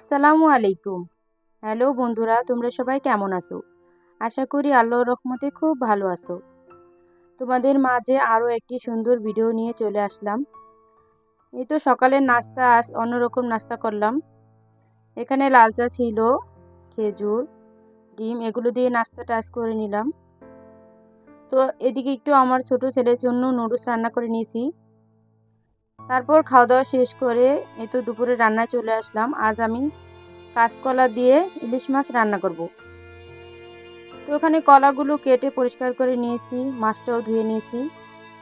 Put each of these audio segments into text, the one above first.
আসসালামু আলাইকুম। হ্যালো বন্ধুরা, তোমরা সবাই কেমন আছো? আশা করি আল্লাহর রহমতে খুব ভালো আছো। তোমাদের মাঝে আরও একটি সুন্দর ভিডিও নিয়ে চলে আসলাম। এই তো সকালের নাস্তা অন্যরকম নাস্তা করলাম। এখানে লাল চা ছিল, খেজুর, ডিম, এগুলো দিয়ে নাস্তাটা আজ করে নিলাম। তো এদিকে একটু আমার ছোট ছেলের জন্য নুডলস রান্না করে নিয়েছি। তারপর খাওয়া দাওয়া শেষ করে এই তো দুপুরে রান্নায় চলে আসলাম। আজ আমি কাঁচকলা দিয়ে ইলিশ মাছ রান্না করব। তো ওখানে কলাগুলো কেটে পরিষ্কার করে নিয়েছি, মাছটাও ধুয়ে নিয়েছি।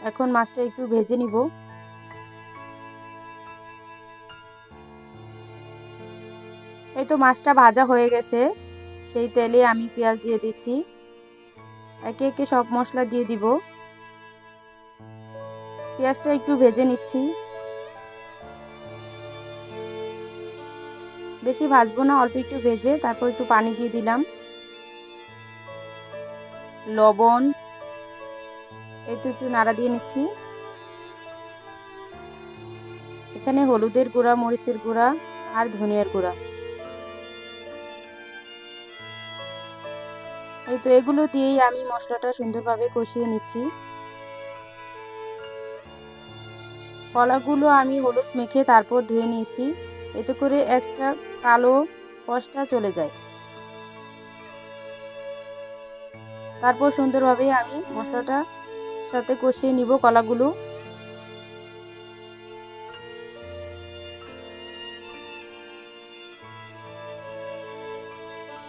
এখন মাছটা একটু ভেজে নিব। এই তো মাছটা ভাজা হয়ে গেছে। সেই তেলে আমি পেঁয়াজ দিয়ে দিচ্ছি। একে একে সব মশলা দিয়ে দিব। পেঁয়াজটা একটু ভেজে নিচ্ছি। বেশি ভাজবো না, অল্প একটু ভেজে তারপর একটু পানি দিয়ে দিলাম। লবণ এই তো একটু নাড়া দিয়ে নিচ্ছি। এখানে হলুদের গুঁড়া, মরিচের গুঁড়া আর ধনিয়ার গুঁড়া। এই তো এগুলো দিয়েই আমি মশলাটা সুন্দরভাবে কষিয়ে নিচ্ছি। কলাগুলো আমি হলুদ মেখে তারপর ধুয়ে নিয়েছি। এতে করে এক্সট্রা কালো কষটা চলে যায়। তারপর সুন্দরভাবে আমি মশলাটা সাথে কষিয়ে নিব কলাগুলো।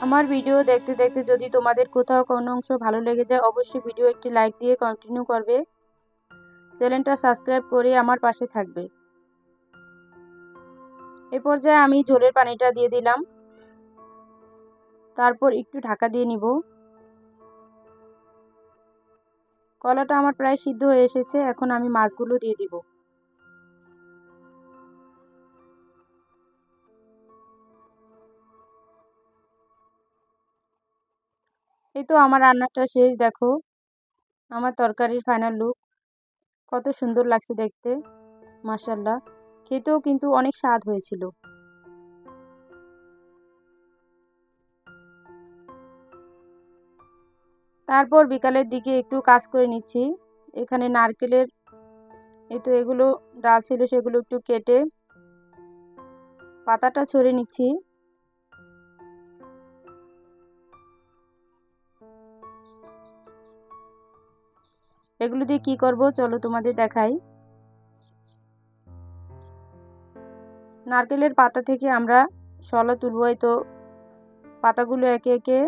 আমার ভিডিও দেখতে দেখতে যদি তোমাদের কোথাও কোনো অংশ ভালো লেগে যায়, অবশ্যই ভিডিও একটি লাইক দিয়ে কন্টিনিউ করবে। চ্যানেলটা সাবস্ক্রাইব করে আমার পাশে থাকবে। এ পর্যায়ে আমি জলের পানিটা দিয়ে দিলাম। তারপর একটু ঢাকা দিয়ে নিব। কলাটা আমার প্রায় সিদ্ধ হয়ে এসেছে, এখন আমি মাছগুলো দিয়ে দিব। এই তো আমার রান্নাটা শেষ, দেখো। আমার তরকারির ফাইনাল লুক কত সুন্দর লাগছে দেখতে মাসাল্লাহ খেতেও কিন্তু অনেক স্বাদ হয়েছিল। তারপর বিকালের দিকে একটু কাজ করে নিচ্ছি। এখানে নারকেলের এই তো এগুলো ডাল ছিল, সেগুলো একটু কেটে পাতাটা ছড়িয়ে নিচ্ছি। এগুলো দিয়ে কি করব? চলো তোমাদের দেখাই। নারকেলের পাতা থেকে আমরা শলা তুলব। তো পাতাগুলো একে একে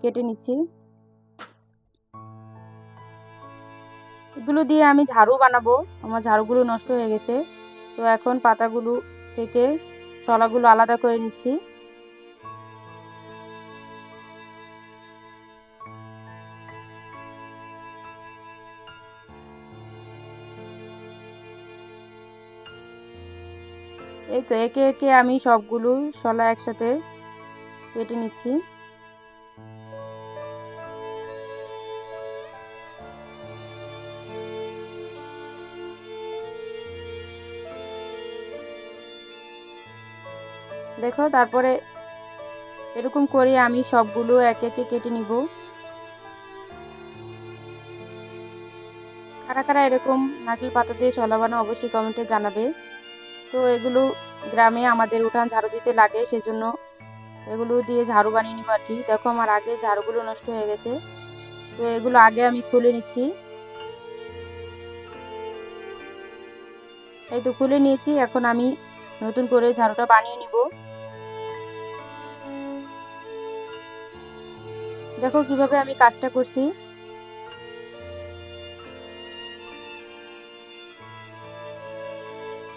কেটে নিচ্ছি। এগুলো দিয়ে আমি ঝাড়ু বানাবো। আমার ঝাড়ুগুলো নষ্ট হয়ে গেছে। তো এখন পাতাগুলো থেকে শলাগুলো আলাদা করে নিচ্ছি। এই তো, একে একে আমি সবগুলো শলা একসাথে কেটে নিচ্ছি। দেখো, তারপরে এরকম করে আমি সবগুলো একে একে কেটে নিব। কারা কারা এরকম নারকেল পাতা দিয়ে শলা বানা অবশ্যই কমেন্টে জানাবে। তো এগুলো গ্রামে আমাদের উঠান ঝাড়ু দিতে লাগে, সেজন্য এগুলো দিয়ে ঝাড়ু বানিয়ে নিব আর কি। দেখো আমার আগে ঝাড়ুগুলো নষ্ট হয়ে গেছে। তো এগুলো আগে আমি খুলে নিচ্ছি। এই তো খুলে নিয়েছি, এখন আমি নতুন করে ঝাড়ুটা বানিয়ে নিব। দেখো কীভাবে আমি কাজটা করছি।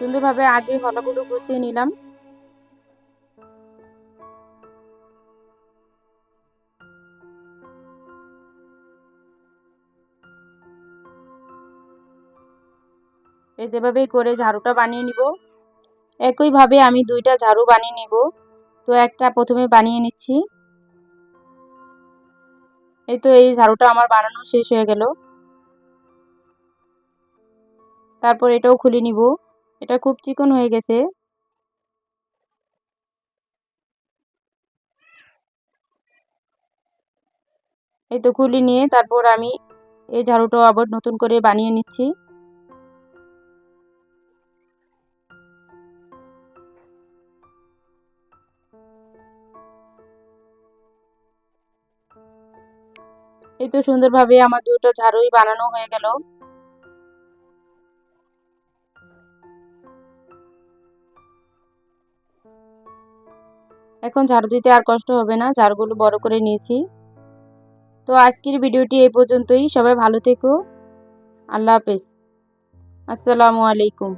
সুন্দরভাবে আগে হলাগুলো গুছিয়ে নিলাম। এই করে ঝাড়ুটা বানিয়ে নিব। একইভাবে আমি দুইটা ঝাড়ু বানিয়ে নিব। তো একটা প্রথমে বানিয়ে নিচ্ছি। এই তো এই ঝাড়ুটা আমার বানানো শেষ হয়ে গেল। তারপর এটাও খুলে নিব। এটা খুব চিকন হয়ে গেছে। এই তো খুলি নিয়ে তারপর আমি এই ঝাড়ুটাও আবার নতুন করে বানিয়ে নিচ্ছি। এই তো সুন্দরভাবে আমার দুটো ঝাড়ুই বানানো হয়ে গেল। এখন ঝাড়ু দিতে আর কষ্ট হবে না, ঝাড়গুলো বড় করে নিয়েছি। তো আজকের ভিডিওটি এই পর্যন্তই, সবাই ভালো থেকো। আল্লাহ হাফেজ। আসসালামু আলাইকুম।